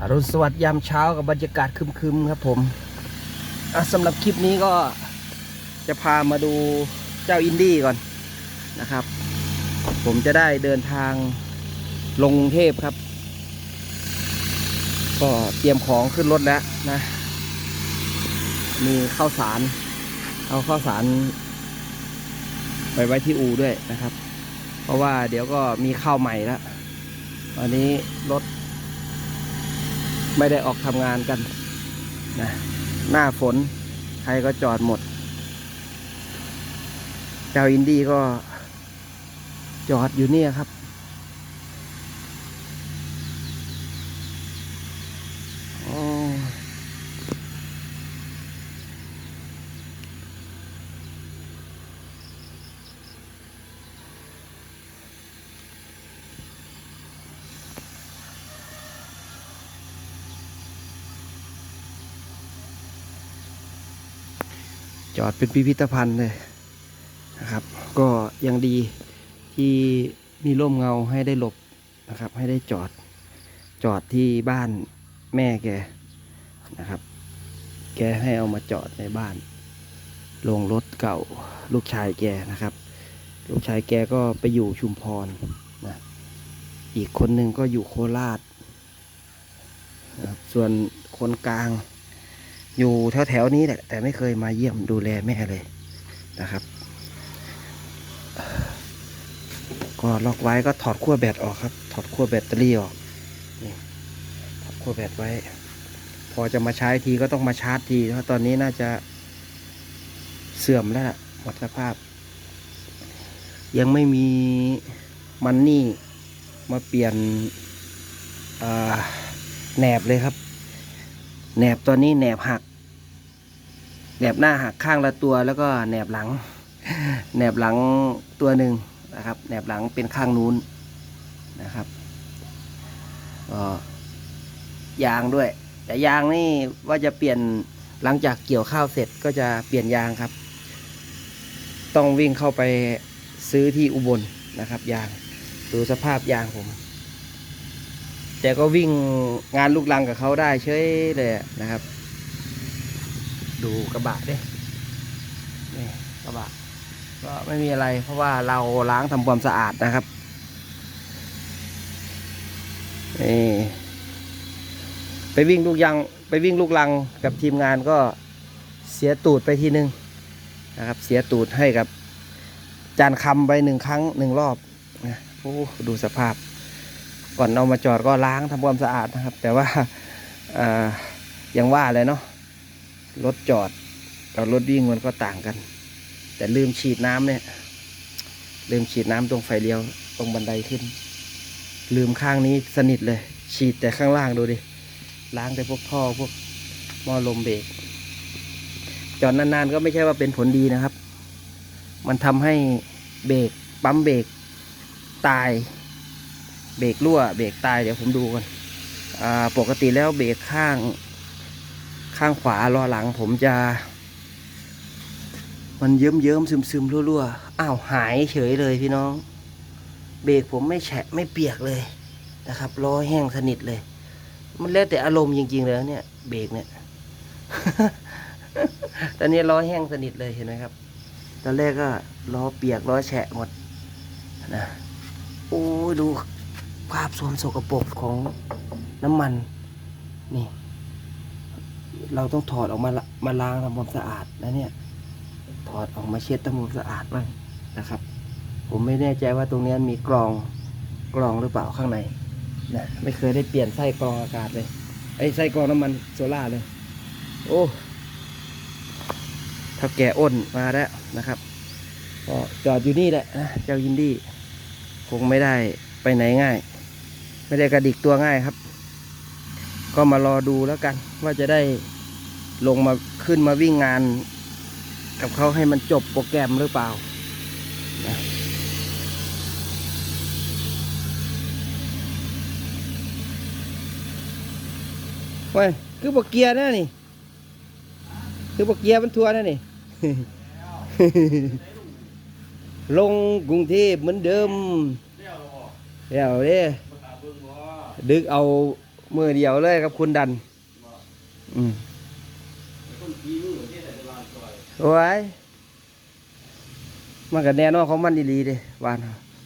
อรุณสวัสดิ์ยามเช้ากับบรรยากาศคึมๆครับผมสำหรับคลิปนี้ก็จะพามาดูเจ้าอินดี้ก่อนนะครับ ผมจะได้เดินทางลงกรุงเทพครับ ก็เตรียมของขึ้นรถแล้วนะ มีข้าวสาร เอาข้าวสารไปไว้ที่อูด้วยนะครับ เพราะว่าเดี๋ยวก็มีข้าวใหม่แล้ววันนี้รถ ไม่ได้ออกทำงานกันนะหน้าฝนใครก็จอดหมด เจ้าอินดี้ก็จอดอยู่เนี่ยครับ จอดเป็นพิพิธภัณฑ์เลยนะครับ ก็ยังดีที่มีร่มเงาให้ได้หลบนะครับ ให้ได้จอดจอดที่บ้านแม่แกนะครับ แกให้เอามาจอดในบ้านลงรถเก่าลูกชายแกนะครับ ลูกชายแกก็ไปอยู่ชุมพรนะอีกคนหนึ่งก็อยู่โคราชนะส่วนคนกลาง อยู่แถวๆนี้แหละแต่ไม่เคยมาเยี่ยมดูแลแม่เลยนะครับ ก็ล็อกไว้ก็ถอดขั้วแบตออกครับ ถอดขั้วแบตเตอรี่ออกนี่ถอดขั้วแบตไว้ พอจะมาใช้ทีก็ต้องมาชาร์จทีเพราะตอนนี้น่าจะเสื่อมแล้วล่ะหมดสภาพ ยังไม่มีมันนี่มาเปลี่ยนแหนบเลยครับ แหนบตอนนี้แหนบหักแหนบหน้าหักข้างละตัว แล้วก็แหนบหลังแหนบหลังตัวหนึ่งนะครับแหนบหลังเป็นข้างนู้นนะครับก็ยางด้วย แต่ยางนี่ว่าจะเปลี่ยนหลังจากเกี่ยวข้าวเสร็จก็จะเปลี่ยนยางครับ ต้องวิ่งเข้าไปซื้อที่อุบลนะครับ ยางดูสภาพยางผม แต่ก็วิ่งงานลูกลังกับเขาได้เฉยเลยนะครับ ดูกระบะดินี่กระบะก็ไม่มีอะไร เพราะว่าเราล้างทำความสะอาดนะครับนี่ไปวิ่งลูกยังไปวิ่งลูกลังกับทีมงานก็เสียตูดไปทีนึงนะครับ เสียตูดให้กับจานคำไปหนึ่งครั้งหนึ่งรอบนะโอ้ดูสภาพ ก่อนเอามาจอดก็ล้างทำความสะอาดนะครับ แต่ว่าอ่ายังว่าเลยเนาะรถจอดกับรถวิ่งมันก็ต่างกัน แต่ลืมฉีดน้ำเนี่ย ลืมฉีดน้ำตรงไฟเลี้ยวตรงบันไดขึ้น ลืมข้างนี้สนิทเลย ฉีดแต่ข้างล่างดูดิล้างแต่พวกท่อพวกหม้อลมเบรกจอดนานๆก็ไม่ใช่ว่าเป็นผลดีนะครับ มันทำให้เบรกปั๊มเบรกตาย เบรกรั่วเบรกตายเดี๋ยวผมดูกันปกติแล้วเบรกข้างข้างขวาล้อหลัง ผมจะ มันเยิ้มเยิ้มซึมซึมรั่วๆอ้าวหายเฉยเลยพี่น้อง เบรกผมไม่แฉะไม่เปียกเลยนะครับล้อแห้งสนิทเลย มันแล้วแต่อารมณ์จริงๆเลยนะเนี่ยเบรกเนี่ยตอนนี้ล้อแห้งสนิทเลยเห็นไหมครับ ตอนแรกก็ล้อเปียกล้อแฉะหมดนะโอ้ดู ภาพสวมสกปรกของน้ำมันนี่ เราต้องถอดออกมาละมาล้างทำความสะอาดนะเนี่ย ถอดออกมาเช็ดทำความสะอาดบ้างนะครับ ผมไม่แน่ใจว่าตรงนี้มีกรองกรองหรือเปล่าข้างในนะไม่เคยได้เปลี่ยนไส้กรองอากาศเลยไอ้ไส้กรองน้ำมันโซล่าเลย โอ้ถ้าแก่อ้นมาแล้วนะครับก็จอดอยู่นี่แหละนะเจ้ายินดี้คงไม่ได้ไปไหนง่าย ไม่ได้กระดิกตัวง่ายครับ ก็มารอดูแล้วกัน ว่าจะได้ลงมาขึ้นมาวิ่งงาน กับเขาให้มันจบโปรแกรมหรือเปล่านะเว้ยคือบกเกียร์นะนี่ คือบกเกียร์มันทัวร์นะนี่ ลงกรุงเทพเหมือนเดิมเดี๋ยวเด้ ดึกเอามือเดียวเลยครับคุณดัน อืมคนขี้มือโอ้ยมันก็แน่นอนของมันดีๆเด้วาน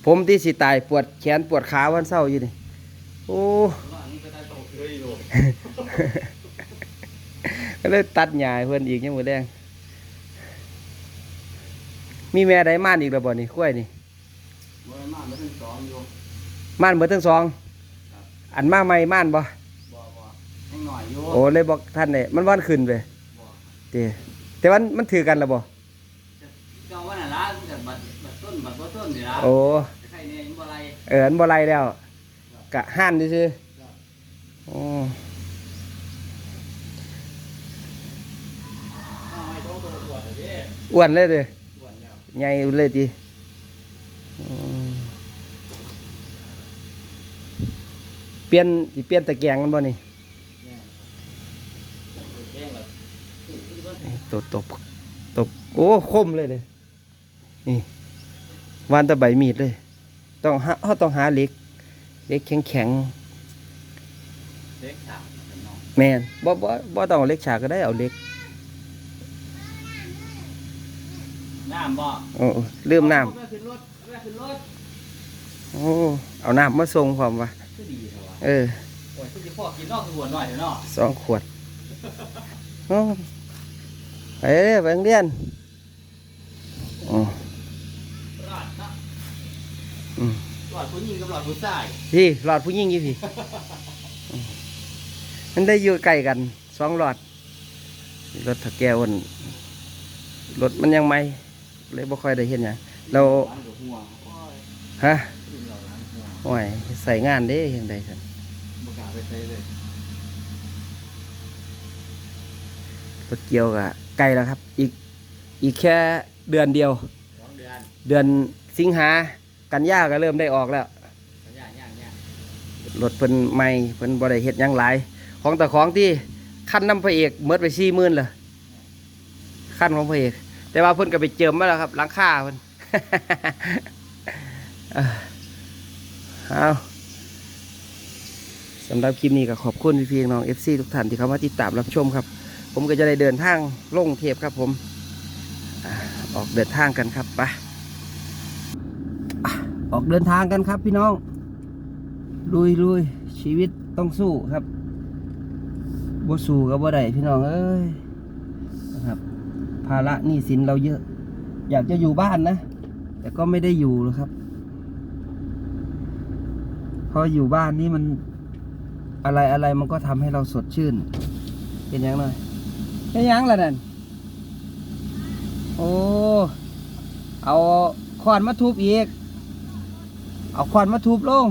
ผมที่สิตายปวดแขนปวดขาวันเศร้าอยู่นี่โอ้ว่าอันนี้ก็เลยตัดหญ้าเพื่อนอีกยังมือแดงมีแม่ใดม่านอีกแล้วบ่นี่กล้วยนี่บ่ได้มาไม่ถึงสองอยู่ม่านเบิดทั้งสอง อันมาใหม่ม่านบ่บ่บ่ยังหน่อยอยู่โอ้เลยบอกท่านเนี่ยมันวันขึ้นไปบ่เตแต่วันมันถือกันแล้วบ่เจ้าว่าน่ะล่ะแต่บัดบัดต้นบัดบ่ต้นนี่ล่ะโอ้ใครเนี่ยยังบ่ไรเอออันบ่ไรแล้วกะห้านซื่อๆโอ้อ้าวไอ้โตโตปวดเลยเด้อ้วนเลยเด้ปวดแล้วใหญ่เลยติอืม ปลี่ยนสิเปลี่ยนตะแกรงมันบ่นี่เนี่ยแกงแบบที่ว่าตบตบตบโอ้คมเลยเลยนี่วานตะใบมีดเลย ต้องหาเขาต้องหาเหล็กเหล็กแข็งแข็งเด็กสามกันเนาะๆแมนบ่บ่บ่ต้องเอาเหล็กฉากก็ได้เอาเหล็กน้ำบ่โอ้ลืมน้เอาไปขึ้นรถเอาไปขึ้นรถำโอ้เอาน้ำมาส่งพร้อมวะคือดี เถอะวะเออโอ้ยคือสิพ่อกินนอกคือหัวหน่อยเถอะเนาะสองขวดโอ้ไปเด้อไปโรงเรียนอ๋อรอดเนาะอืมหลอดผู้หญิงกับหลอดผู้ชายพี่หลอดผู้ยิ่งยี่พี่อืมมันได้อยู่ใกล้กันสองหลอดรถถักแก้วนั่นรถมันยังไม่เลยบ่ค่อยได้เห็นหยังเราหวานกับหัวโอ้ยฮะ โอ้ยใส่งานเด้เห็นได้สันบกล้าไปใช้เลยรถเกี่ยวกะใกล้แล้วครับ อีกอีกแค่เดือนเดียว สองเดือนเดือนสิงหากันยาก็เริ่มได้ออกแล้วสัญญาย่างย่างรถเพิ่นใหม่เพิ่นบ่ได้เฮ็ดหยังหลาย ของแต่ของที่ขั้นน้ำพระเอกเมิดไปสี่หมื่นเลยขั้นของพระเอก แต่ว่าเพิ่นก็ไปเจิมมาแล้วครับหลังคาเพิ่น เอ้อ เอาสำหรับคลิปนี้ก็ขอบคุณพี่ๆน้อง FC ทุกท่านที่เข้ามาติดตามรับชมครับ ผมก็จะได้เดินทางลงเทปครับผมออกเดินทางกันครับไปออกเดินทางกันครับพี่น้อง ลุยลุยชีวิตต้องสู้ครับบ่สู้ก็บ่ได้พี่น้องเอ้ยนะครับ ภาระหนี้สินเราเยอะ อยากจะอยู่บ้านนะ แต่ก็ไม่ได้อยู่หรอกครับ พราะอยู่บ้านนี่มันอะไรอะไรมันก็ทำให้เราสดชื่น เป็นยังไงเป็นยังล่ะนั่นโอ้เอาขวานมาทุบอีก เอาขวานมาทุบลง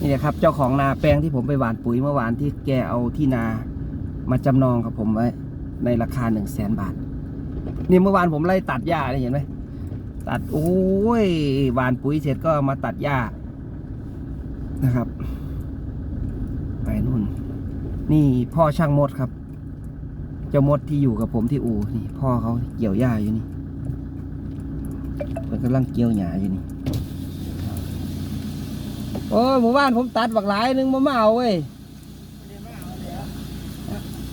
นี่แหละครับ เจ้าของนาแปลงที่ผมไปหว่านปุ๋ยเมื่อวานที่แกเอาที่นามาจำนองกับผมไว้ในราคาหนึ่งแสนบาท นี่เมื่อวานผมไล่ตัดหญ้านี่เห็นไหม ตัดโอ้ยหวานปุ๋ยเสร็จก็มาตัดหญ้านะครับ ไปนู่น นี่พ่อช่างมดครับ เจ้ามดที่อยู่กับผมที่อู่นี่ พ่อเขาเกี่ยวหญ้าอยู่นี่เพิ่นกำลังเกี่ยวหญ้าอยู่นี่โอ้ยหมู่บ้านผมตัดบักหลายหนึงมามาเอาเว้ย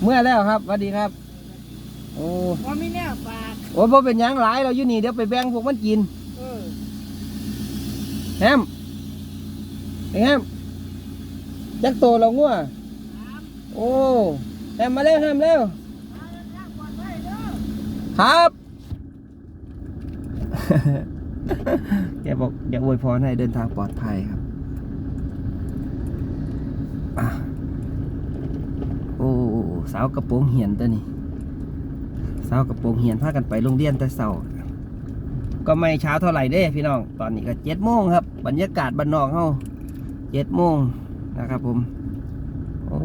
เมื่อแล้วครับสวัสดีครับ โอ้ว่าไม่แน่ฝาก โอ้ยบ่เป็นหยังหลายเราอยู่นี่เดี๋ยวไปแบ่งพวกมันกินเออแฮมไอ้แฮมจักโตเรางัวโอ้แฮมมาเร็วแฮมเร็วครับ แกบอกอย่าอวยพรให้เดินทางปลอดภัยครับอะโอ้สาวกระโปรงเหียนตัวนี้ สากระโปรงเหียนพากันไปโรงเรียนแต่เช้าก็ไม่เช้าเท่าไหร่เด้พี่น้องตอนนี้ก็เจ็ดโมงครับ บรรยากาศบ้านนอกเฮาเจ็ดโมงนะครับผมโอ้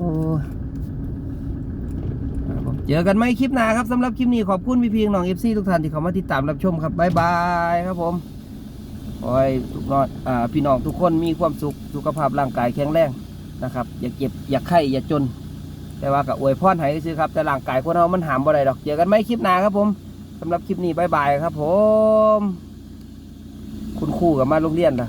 เจอกันไหมคลิปหน้าครับสำหรับคลิปนี้ขอบคุณพี่พีงน้องเอฟซีทุกท่านที่เข้ามาติดตามรับชมครับบ๊ายบายครับผมขอให้ทุกนอนอ่าพี่น้องทุกคนมีความสุขสุขภาพร่างกายแข็งแรงนะครับ อย่าเจ็บอย่าไข้อย่าจน แต่ว่ากับอวยพรให้ซื้อครับ แต่ร่างกายคนเรามันหามบ่ได้ดอกเจอกันไหมคลิปหน้าครับผมสำหรับคลิปนี้บายบายครับผม คุณครูกับมาโรงเรียนล่ะ